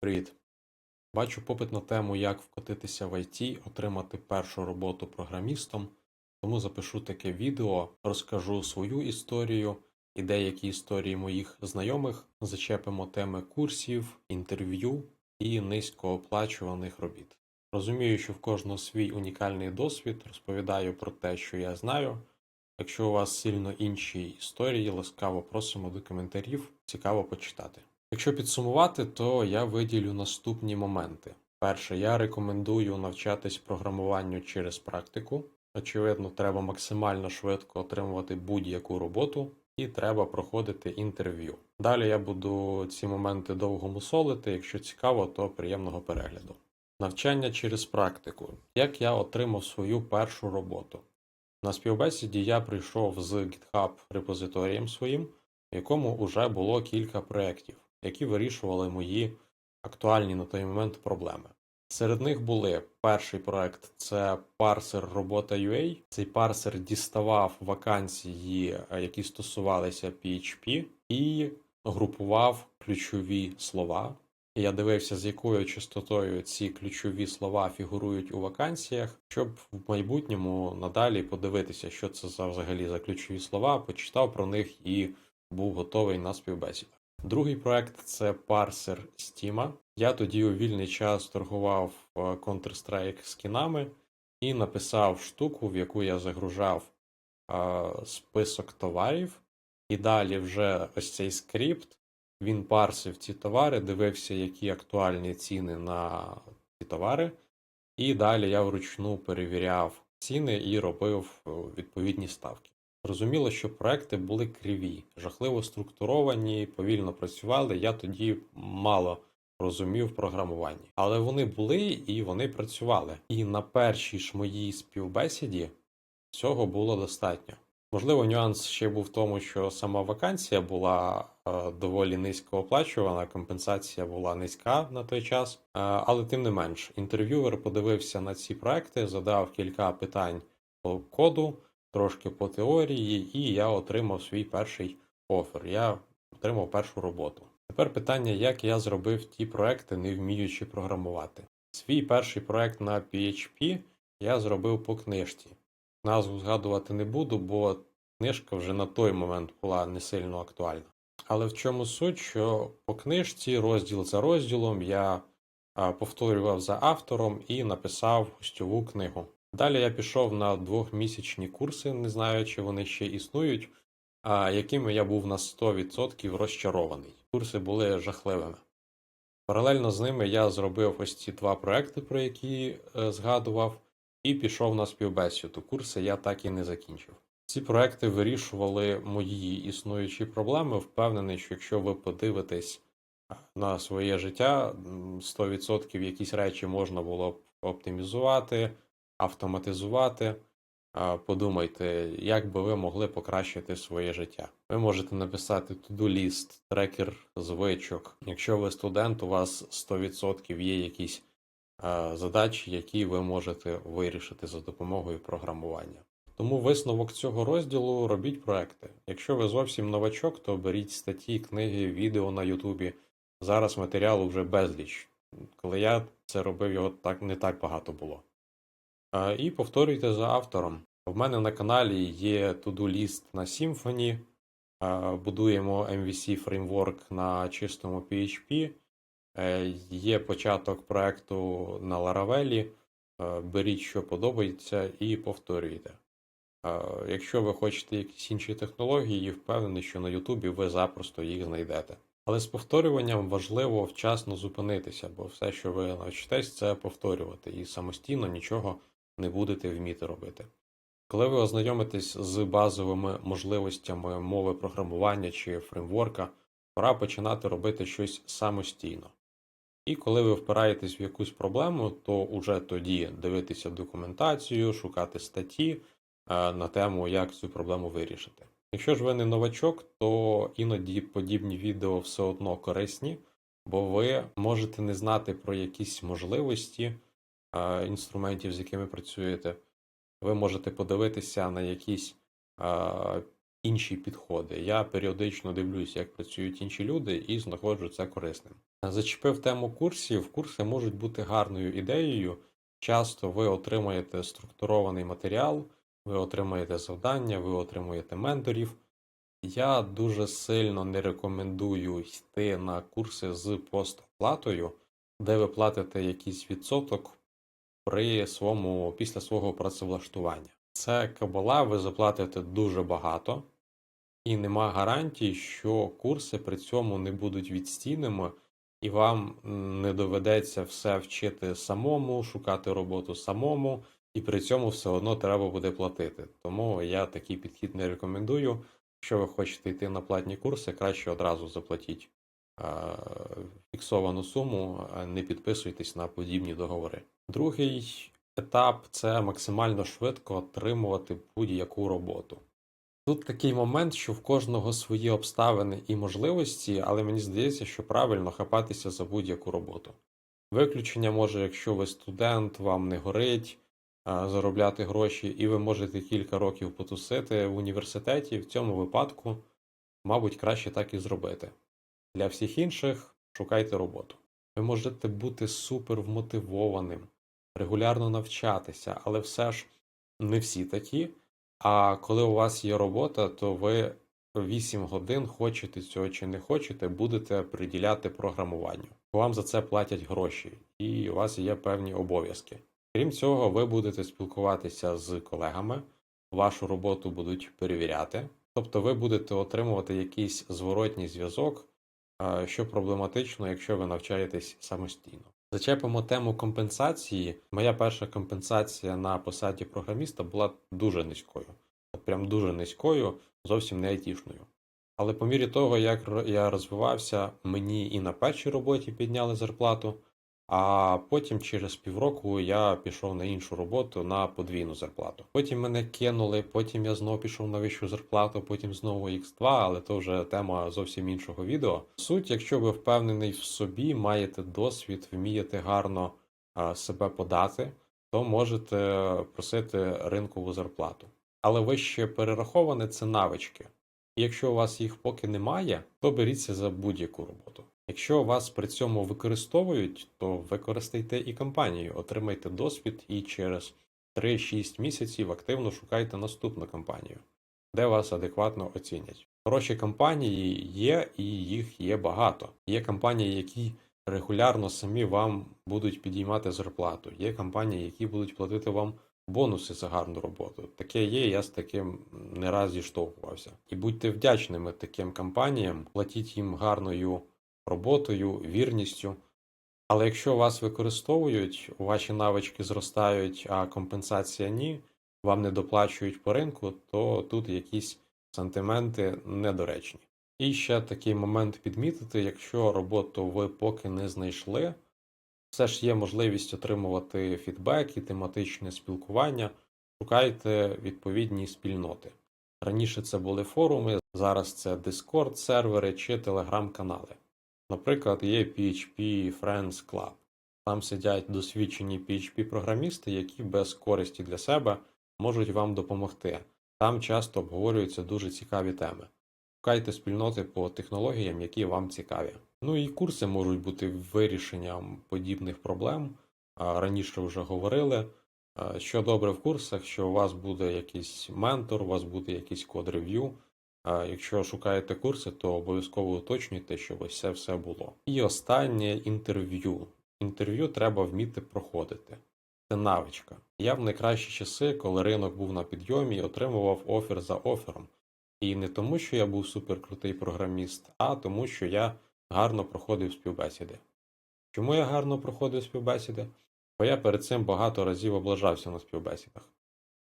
Привіт! Бачу попит на тему, як вкотитися в IT, отримати першу роботу програмістом. Тому запишу таке відео, розкажу свою історію і деякі історії моїх знайомих. Зачепимо теми курсів, інтерв'ю і низькооплачуваних робіт. Розумію, що в кожного свій унікальний досвід, розповідаю про те, що я знаю. Якщо у вас сильно інші історії, ласкаво просимо до коментарів, цікаво почитати. Якщо підсумувати, то я виділю наступні моменти. Перше, я рекомендую навчатись програмуванню через практику. Очевидно, треба максимально швидко отримувати будь-яку роботу і треба проходити інтерв'ю. Далі я буду ці моменти довго мусолити. Якщо цікаво, то приємного перегляду. Навчання через практику. Як я отримав свою першу роботу? На співбесіді я прийшов з GitHub репозиторієм своїм, в якому вже було кілька проєктів, які вирішували мої актуальні на той момент проблеми. Серед них були перший проект це парсер робота UA. Цей парсер діставав вакансії, е, які стосувалися PHP, і групував ключові слова. Я дивився, з якою частотою ці ключові слова фігурують у вакансіях, щоб в майбутньому надалі подивитися, що це за взагалі за ключові слова, почитав про них і був готовий на співбесіду. Другий проект це парсер Steam. Я тоді у вільний час торгував е, Counter-Strike скінами і написав штуку, в яку я загружав е, список товарів, і далі вже ось цей скрипт. Він парсив ці товари, дивився, які актуальні ціни на ці товари, і далі я вручну перевіряв ціни і робив е, відповідні ставки. Зрозуміло, що проекти були криві, жахливо структуровані, повільно працювали. Я тоді мало розумів в програмуванні. Але вони були і вони працювали. І на першій ж моїй співбесіді цього було достатньо. Можливо, нюанс ще був в тому, що сама вакансія була е, доволі низько оплачувана, компенсація була низька на той час. Е, але тим не менш, інтерв'юер подивився на ці проекти, задав кілька питань по коду, трошки по теорії, і я отримав свій перший офер. Я отримав першу роботу. Тепер питання, як я зробив ті проекти, не вміючи програмувати. Свій перший проект на PHP я зробив по книжці. Назву згадувати не буду, бо книжка вже на той момент була не сильно актуальна. Але в чому суть, що по книжці, розділ за розділом, я повторював за автором і написав гостьову книгу. Далі я пішов на двохмісячні курси, не знаю, чи вони ще існують, а, якими я був на 100% розчарований. Курси були жахливими. Паралельно з ними я зробив ось ці два проекти, про які е, згадував, і пішов на співбесіду. Курси я так і не закінчив. Ці проекти вирішували мої існуючі проблеми. Впевнений, що якщо ви подивитесь на своє життя, 100% якісь речі можна було б оптимізувати, автоматизувати. Подумайте, як би ви могли покращити своє життя. Ви можете написати to-do list, трекер звичок. Якщо ви студент, у вас 100% є якісь задачі, які ви можете вирішити за допомогою програмування. Тому висновок цього розділу робіть проекти. Якщо ви зовсім новачок, то беріть статті, книги, відео на Ютубі. Зараз матеріалу вже безліч. Коли я це робив, його так не так багато було. А, І повторюйте за автором. В мене на каналі є to-do list на Symfony, будуємо MVC фреймворк на чистому PHP, е, є початок проекту на Laravel, е, беріть, що подобається, і повторюйте. Е, Якщо ви хочете якісь інші технології, впевнений, що на Ютубі ви запросто їх знайдете. Але з повторюванням важливо вчасно зупинитися, бо все, що ви навчитесь, це повторювати, і самостійно нічого не будете вміти робити. Коли ви ознайомитесь з базовими можливостями мови програмування чи фреймворка, пора починати робити щось самостійно. І коли ви впираєтесь в якусь проблему, то уже тоді дивитися документацію, шукати статті е, на тему, як цю проблему вирішити. Якщо ж ви не новачок, то іноді подібні відео все одно корисні, бо ви можете не знати про якісь можливості інструментів, з якими працюєте. Ви можете подивитися на якісь інші підходи. Я періодично дивлюсь, як працюють інші люди, і знаходжу це корисним. Зачепив тему курсів. Курси можуть бути гарною ідеєю. Часто ви отримаєте структурований матеріал, ви отримаєте завдання, ви отримуєте менторів. Я дуже сильно не рекомендую йти на курси з постоплатою, де ви платите якийсь відсоток при своєму, після свого працевлаштування. Це кабала, ви заплатите дуже багато, і нема гарантій, що курси при цьому не будуть відстійними, і вам не доведеться все вчити самому, шукати роботу самому, і при цьому все одно треба буде платити. Тому я такий підхід не рекомендую. Якщо ви хочете йти на платні курси, краще одразу заплатіть фіксовану суму, не підписуйтесь на подібні договори. Другий етап це максимально швидко отримувати будь-яку роботу. Тут такий момент, що в кожного свої обставини і можливості, але мені здається, що правильно хапатися за будь-яку роботу. Виключення може, якщо ви студент, вам не горить а, заробляти гроші, і ви можете кілька років потусити в університеті, в цьому випадку, мабуть, краще так і зробити. Для всіх інших шукайте роботу. Ви можете бути супер вмотивованим, регулярно навчатися, але все ж не всі такі. А коли у вас є робота, то ви 8 годин, хочете цього чи не хочете, будете приділяти програмуванню. Вам за це платять гроші, і у вас є певні обов'язки. Крім цього, ви будете спілкуватися з колегами, вашу роботу будуть перевіряти, тобто ви будете отримувати якийсь зворотній зв'язок, що проблематично, якщо ви навчаєтесь самостійно. Зачепимо тему компенсації. Моя перша компенсація на посаді програміста була дуже низькою. Прям дуже низькою, зовсім не айтішною. Але по мірі того, як я розвивався, мені і на першій роботі підняли зарплату, а потім через півроку я пішов на іншу роботу на подвійну зарплату. Потім мене кинули, потім я знову пішов на вищу зарплату, потім знову X2, але то вже тема зовсім іншого відео. Суть, якщо ви впевнений в собі, маєте досвід, вмієте гарно себе подати, то можете просити ринкову зарплату. Але вище перераховане це навички. І якщо у вас їх поки немає, то беріться за будь-яку роботу. Якщо вас при цьому використовують, то використайте і компанію, отримайте досвід і через 3-6 місяців активно шукайте наступну компанію, де вас адекватно оцінять. Хороші компанії є і їх є багато. Є компанії, які регулярно самі вам будуть підіймати зарплату. Є компанії, які будуть платити вам бонуси за гарну роботу. Таке є, я з таким не раз зіштовхувався. І будьте вдячними таким компаніям, платіть їм гарною роботою, вірністю. Але якщо вас використовують, ваші навички зростають, а компенсація ні, вам не доплачують по ринку, то тут якісь сантименти недоречні. І ще такий момент підмітити, якщо роботу ви поки не знайшли, все ж є можливість отримувати фідбек і тематичне спілкування, шукайте відповідні спільноти. Раніше це були форуми, зараз це Discord сервери чи телеграм-канали. Наприклад, є PHP Friends Club. Там сидять досвідчені PHP-програмісти, які без користі для себе можуть вам допомогти. Там часто обговорюються дуже цікаві теми. Шукайте спільноти по технологіям, які вам цікаві. Ну і курси можуть бути вирішенням подібних проблем. Раніше вже говорили. Що добре в курсах, що у вас буде якийсь ментор, у вас буде якийсь код-рев'ю. А Якщо шукаєте курси, то обов'язково уточнюйте, щоб ось це все було. І останнє інтерв'ю. Інтерв'ю треба вміти проходити. Це навичка. Я в найкращі часи, коли ринок був на підйомі, отримував офер за офером. І не тому, що я був суперкрутий програміст, а тому, що я гарно проходив співбесіди. Чому я гарно проходив співбесіди? Бо я перед цим багато разів облажався на співбесідах.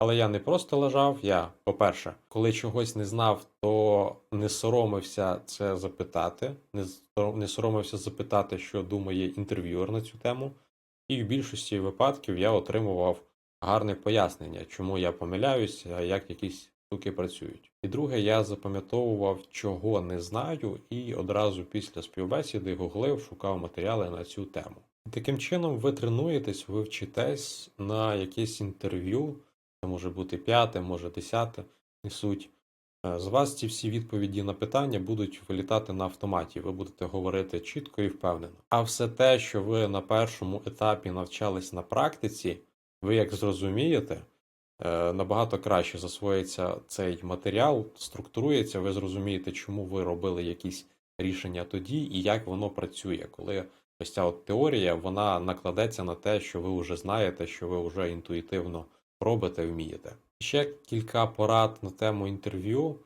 Але я не просто лежав, я, по-перше, коли чогось не знав, то не соромився це запитати, не, соромився запитати, що думає інтерв'юер на цю тему. І в більшості випадків я отримував гарне пояснення, чому я помиляюся, як якісь штуки працюють. І друге, я запам'ятовував, чого не знаю, і одразу після співбесіди гуглив, шукав матеріали на цю тему. Таким чином, ви тренуєтесь, ви вчитесь на якесь інтерв'ю, може бути п'яте, може десяте, не суть. Е, З вас ці всі відповіді на питання будуть вилітати на автоматі. Ви будете говорити чітко і впевнено. А все те, що ви на першому етапі навчались на практиці, ви як зрозумієте, е, набагато краще засвоїться цей матеріал, структурується, ви зрозумієте, чому ви робили якісь рішення тоді і як воно працює, коли ось ця от теорія вона накладеться на те, що ви вже знаєте, що ви вже інтуїтивно робите, вмієте. Ще кілька порад на тему інтерв'ю.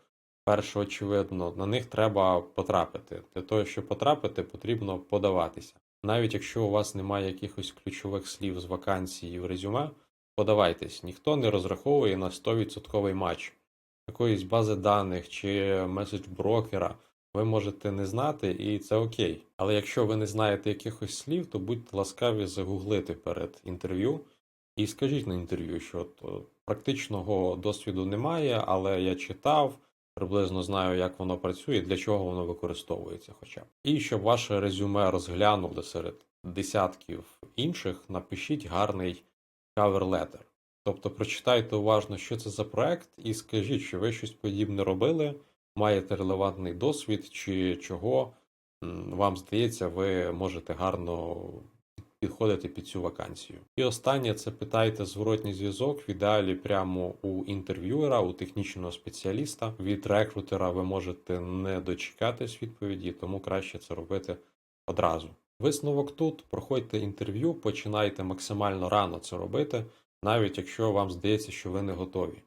Перше, очевидно, на них треба потрапити. Для того, щоб потрапити, потрібно подаватися. Навіть якщо у вас немає якихось ключових слів з вакансії в резюме, подавайтесь. Ніхто не розраховує на 100% матч. Якоїсь бази даних чи меседж брокера ви можете не знати, і це окей. Але якщо ви не знаєте якихось слів, то будьте ласкаві загуглити перед інтерв'ю і скажіть на інтерв'ю, що от, е, практичного досвіду немає, але я читав, приблизно знаю, як воно працює, для чого воно використовується хоча б. І щоб ваше резюме розглянули серед десятків інших, напишіть гарний кавер-летер. Тобто прочитайте уважно, що це за проект, і скажіть, що ви щось подібне робили, маєте релевантний досвід, чи чого вам здається, ви можете гарно підходити під цю вакансію. І останнє це питайте зворотній зв'язок в ідеалі прямо у інтерв'юера, у технічного спеціаліста. Від рекрутера ви можете не дочекатись відповіді, тому краще це робити одразу. Висновок тут: проходьте інтерв'ю, починайте максимально рано це робити, навіть якщо вам здається, що ви не готові.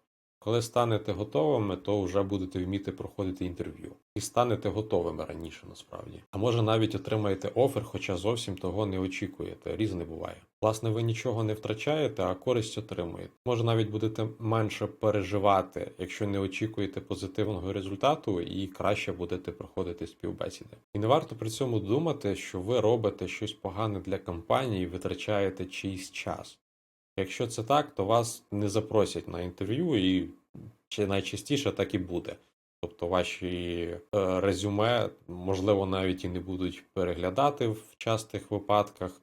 Коли станете готовими, то вже будете вміти проходити інтерв'ю. І станете готовими раніше, насправді. А може навіть отримаєте офер, хоча зовсім того не очікуєте. Різне буває. Власне, ви нічого не втрачаєте, а користь отримуєте. Може навіть будете менше переживати, якщо не очікуєте позитивного результату, і краще будете проходити співбесіди. І не варто при цьому думати, що ви робите щось погане для компанії, витрачаєте чийсь час. Якщо це так, то вас не запросять на інтерв'ю, і чи найчастіше так і буде. Тобто ваші е, резюме, можливо, навіть і не будуть переглядати в частих випадках.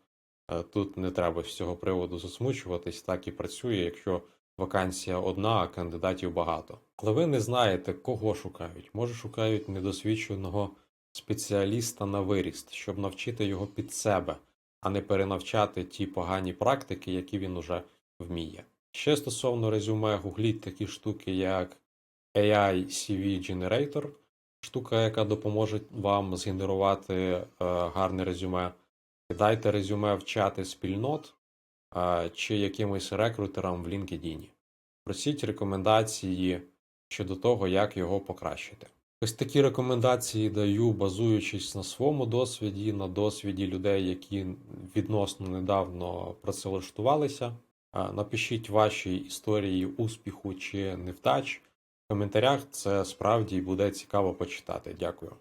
Е, Тут не треба з цього приводу засмучуватись, так і працює, якщо вакансія одна, а кандидатів багато. Але ви не знаєте, кого шукають. Може, шукають недосвідченого спеціаліста на виріст, щоб навчити його під себе, а не перенавчати ті погані практики, які він уже вміє. Ще стосовно резюме, гугліть такі штуки, як AI CV Generator, штука, яка допоможе вам згенерувати е, гарне резюме. Кидайте резюме в чати спільнот е, чи якимось рекрутерам в LinkedIn. Просіть рекомендації щодо того, як його покращити. Ось такі рекомендації даю, базуючись на своєму досвіді, на досвіді людей, які відносно недавно працевлаштувалися. Напишіть ваші історії успіху чи невдач в коментарях. Це справді буде цікаво почитати. Дякую.